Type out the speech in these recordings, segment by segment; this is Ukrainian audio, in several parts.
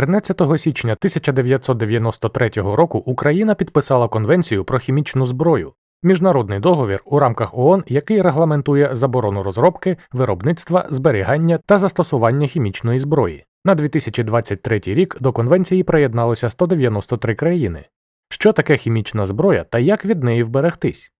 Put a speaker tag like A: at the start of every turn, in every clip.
A: 13 січня 1993 року Україна підписала Конвенцію про хімічну зброю, міжнародний договір у рамках ООН, який регламентує заборону розробки, виробництва, зберігання та застосування хімічної зброї. На 2023 рік до конвенції приєдналося 193 країни. Що таке хімічна зброя та як від неї вберегтись?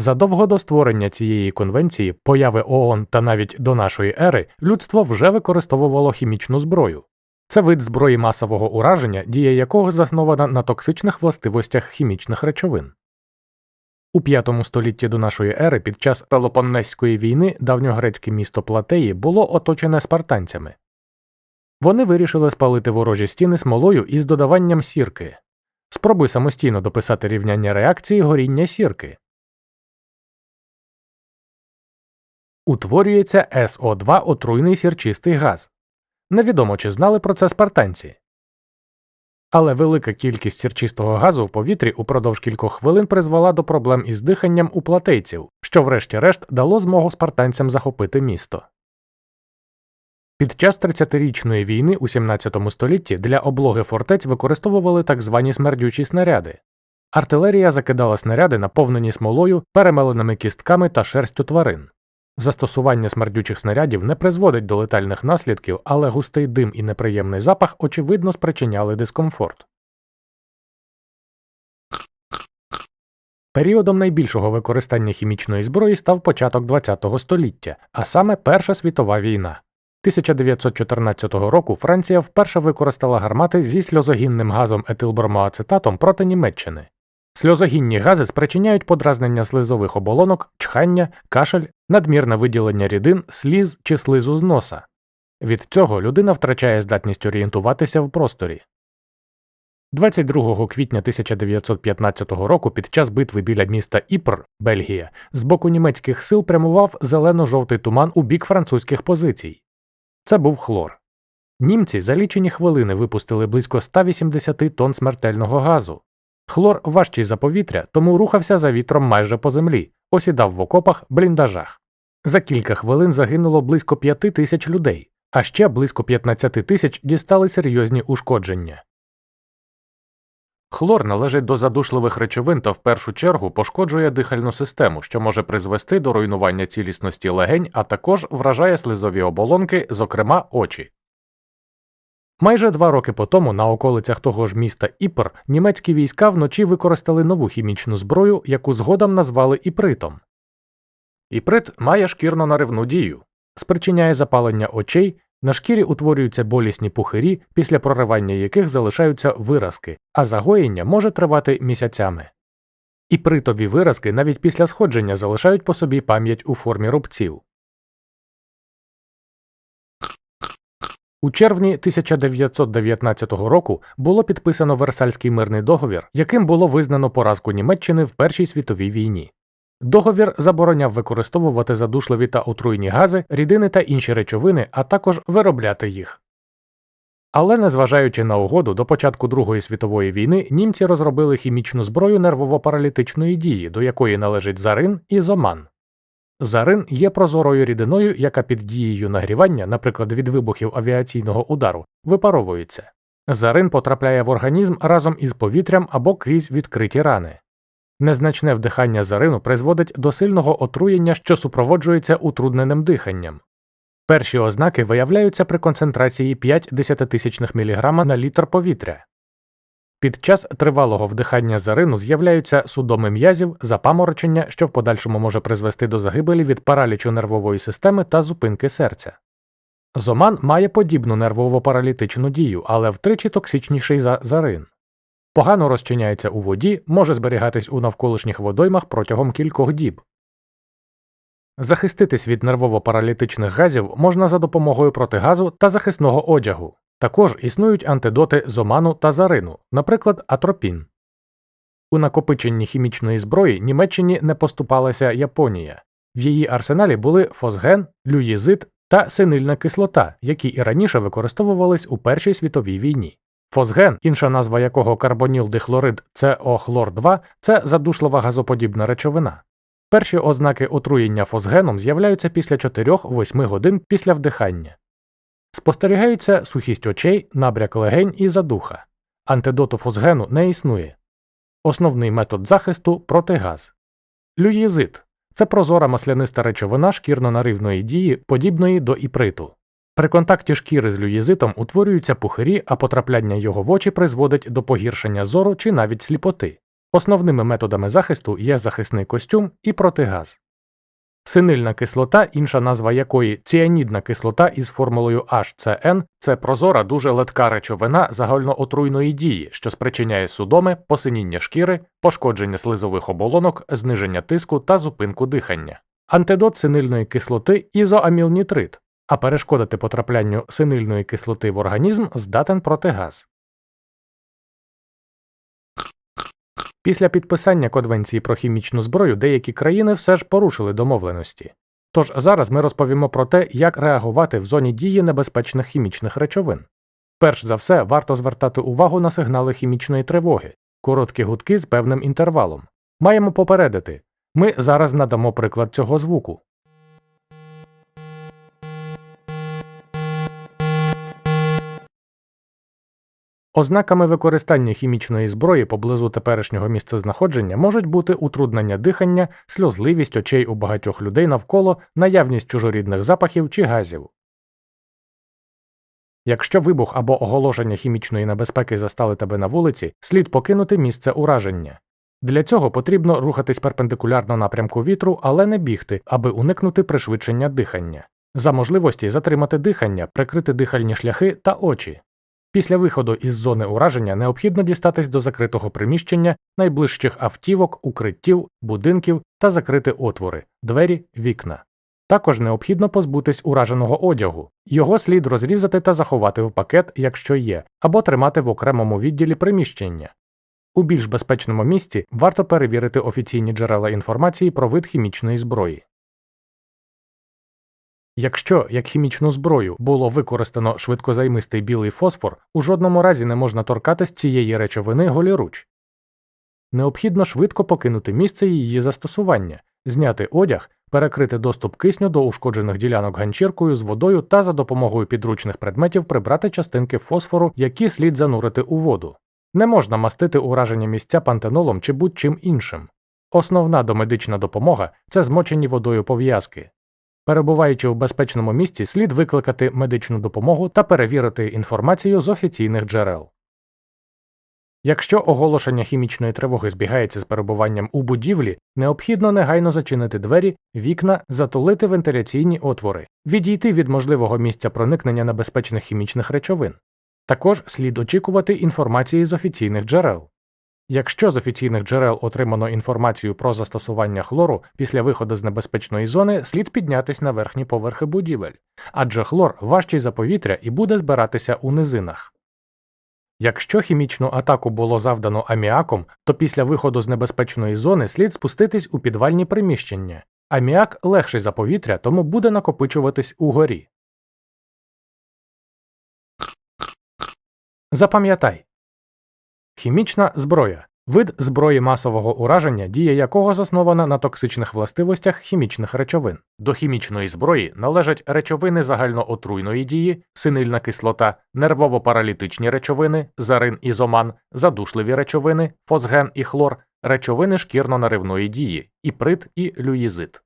A: Задовго до створення цієї конвенції, появи ООН та навіть до нашої ери, людство вже використовувало хімічну зброю. Це вид зброї масового ураження, дія якого заснована на токсичних властивостях хімічних речовин. У V столітті до нашої ери під час Пелопоннеської війни давньогрецьке місто Платеї було оточене спартанцями. Вони вирішили спалити ворожі стіни смолою із додаванням сірки. Спробуй самостійно дописати рівняння реакції горіння сірки. Утворюється СО2 отруйний сірчистий газ. Невідомо чи знали про це спартанці. Але велика кількість сірчистого газу в повітрі упродовж кількох хвилин призвела до проблем із диханням у платейців, що врешті-решт дало змогу спартанцям захопити місто. Під час 30-річної війни у 17 столітті для облоги фортець використовували так звані смердючі снаряди. Артилерія закидала снаряди, наповнені смолою, перемеленими кістками та шерстю тварин. Застосування смердючих снарядів не призводить до летальних наслідків, але густий дим і неприємний запах очевидно спричиняли дискомфорт. Періодом найбільшого використання хімічної зброї став початок ХХ століття, а саме Перша світова війна. 1914 року Франція вперше використала гармати зі сльозогінним газом етилбромоацетатом проти Німеччини. Сльозогінні гази спричиняють подразнення слизових оболонок, чхання, кашель, надмірне виділення рідин, сліз чи слизу з носа. Від цього людина втрачає здатність орієнтуватися в просторі. 22 квітня 1915 року під час битви біля міста Іпр, Бельгія, з боку німецьких сил прямував зелено-жовтий туман у бік французьких позицій. Це був хлор. Німці за лічені хвилини випустили близько 180 тонн смертельного газу. Хлор важчий за повітря, тому рухався за вітром майже по землі, осідав в окопах, бліндажах. За кілька хвилин загинуло близько 5 тисяч людей, а ще близько 15 тисяч дістали серйозні ушкодження. Хлор належить до задушливих речовин та в першу чергу пошкоджує дихальну систему, що може призвести до руйнування цілісності легень, а також вражає слизові оболонки, зокрема очі. Майже два роки по тому на околицях того ж міста Іпр німецькі війська вночі використали нову хімічну зброю, яку згодом назвали іпритом. Іприт має шкірно-наривну дію, спричиняє запалення очей, на шкірі утворюються болісні пухирі, після проривання яких залишаються виразки, а загоєння може тривати місяцями. Іпритові виразки навіть після сходження залишають по собі пам'ять у формі рубців. У червні 1919 року було підписано Версальський мирний договір, яким було визнано поразку Німеччини в Першій світовій війні. Договір забороняв використовувати задушливі та отруйні гази, рідини та інші речовини, а також виробляти їх. Але незважаючи на угоду, до початку Другої світової війни німці розробили хімічну зброю нервово-паралітичної дії, до якої належить зарин і зоман. Зарин є прозорою рідиною, яка під дією нагрівання, наприклад, від вибухів авіаційного удару, випаровується. Зарин потрапляє в організм разом із повітрям або крізь відкриті рани. Незначне вдихання зарину призводить до сильного отруєння, що супроводжується утрудненим диханням. Перші ознаки виявляються при концентрації 5 десятитисячних мг на літр повітря. Під час тривалого вдихання зарину з'являються судоми м'язів, запаморочення, що в подальшому може призвести до загибелі від паралічу нервової системи та зупинки серця. Зоман має подібну нервово-паралітичну дію, але втричі токсичніший за зарин. Погано розчиняється у воді, може зберігатись у навколишніх водоймах протягом кількох діб. Захиститись від нервово-паралітичних газів можна за допомогою протигазу та захисного одягу. Також існують антидоти зоману та зарину, наприклад, атропін. У накопиченні хімічної зброї Німеччині не поступалася Японія. В її арсеналі були фосген, люїзит та синильна кислота, які і раніше використовувались у Першій світовій війні. Фосген, інша назва якого карбонілдихлорид СО-хлор-2, це задушлива газоподібна речовина. Перші ознаки отруєння фосгеном з'являються після 4-8 годин після вдихання. Спостерігаються сухість очей, набряк легень і задуха. Антидоту фосгену не існує. Основний метод захисту протигаз. Люїзит це прозора масляниста речовина шкірно-наривної дії, подібної до іприту. При контакті шкіри з люїзитом утворюються пухирі, а потрапляння його в очі призводить до погіршення зору чи навіть сліпоти. Основними методами захисту є захисний костюм і протигаз. Синильна кислота, інша назва якої ціанідна кислота із формулою HCN, це прозора дуже ледка речовина загальноотруйної дії, що спричиняє судоми, посиніння шкіри, пошкодження слизових оболонок, зниження тиску та зупинку дихання. Антидот синильної кислоти ізоамілнітрит, а перешкодити потраплянню синильної кислоти в організм здатен протигаз. Після підписання Конвенції про хімічну зброю деякі країни все ж порушили домовленості. Тож зараз ми розповімо про те, як реагувати в зоні дії небезпечних хімічних речовин. Перш за все, варто звертати увагу на сигнали хімічної тривоги, короткі гудки з певним інтервалом. Маємо попередити ми зараз надамо приклад цього звуку. Ознаками використання хімічної зброї поблизу теперішнього місцезнаходження можуть бути утруднення дихання, сльозливість очей у багатьох людей навколо, наявність чужорідних запахів чи газів. Якщо вибух або оголошення хімічної небезпеки застали тебе на вулиці, слід покинути місце ураження. Для цього потрібно рухатись перпендикулярно напрямку вітру, але не бігти, аби уникнути пришвидшення дихання. За можливості затримати дихання, прикрити дихальні шляхи та очі. Після виходу із зони ураження необхідно дістатись до закритого приміщення, найближчих автівок, укриттів, будинків та закрити отвори, двері, вікна. Також необхідно позбутись ураженого одягу. Його слід розрізати та заховати в пакет, якщо є, або тримати в окремому відділі приміщення. У більш безпечному місці варто перевірити офіційні джерела інформації про вид хімічної зброї. Якщо як хімічну зброю було використано швидкозаймистий білий фосфор, у жодному разі не можна торкатись цієї речовини голіруч. Необхідно швидко покинути місце її застосування, зняти одяг, перекрити доступ кисню до ушкоджених ділянок ганчіркою з водою та за допомогою підручних предметів прибрати частинки фосфору, які слід занурити у воду. Не можна мастити уражені місця пантенолом чи будь-чим іншим. Основна домедична допомога це змочені водою пов'язки. Перебуваючи в безпечному місці, слід викликати медичну допомогу та перевірити інформацію з офіційних джерел. Якщо оголошення хімічної тривоги збігається з перебуванням у будівлі, необхідно негайно зачинити двері, вікна, затулити вентиляційні отвори, відійти від можливого місця проникнення небезпечних хімічних речовин. Також слід очікувати інформації з офіційних джерел. Якщо з офіційних джерел отримано інформацію про застосування хлору після виходу з небезпечної зони, слід піднятись на верхні поверхи будівель, адже хлор важчий за повітря і буде збиратися у низинах. Якщо хімічну атаку було завдано аміаком, то після виходу з небезпечної зони слід спуститись у підвальні приміщення. Аміак легший за повітря, тому буде накопичуватись угорі. Запам'ятай Хімічна зброя вид зброї масового ураження, дія якого заснована на токсичних властивостях хімічних речовин. До хімічної зброї належать речовини загальноотруйної дії, синильна кислота, нервово-паралітичні речовини, зарин ізоман, задушливі речовини, фосген і хлор, речовини шкірно-наривної дії, іприт і люїзит.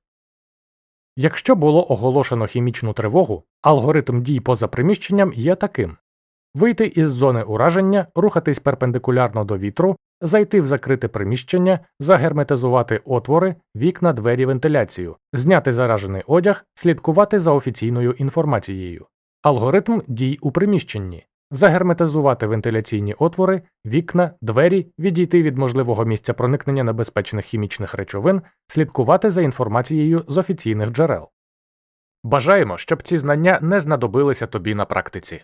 A: Якщо було оголошено хімічну тривогу, алгоритм дій поза приміщенням є таким вийти із зони ураження, рухатись перпендикулярно до вітру, зайти в закрите приміщення, загерметизувати отвори, вікна, двері, вентиляцію, зняти заражений одяг, слідкувати за офіційною інформацією, алгоритм дій у приміщенні. Загерметизувати вентиляційні отвори, вікна, двері, відійти від можливого місця проникнення небезпечних хімічних речовин, слідкувати за інформацією з офіційних джерел. Бажаємо, щоб ці знання не знадобилися тобі на практиці.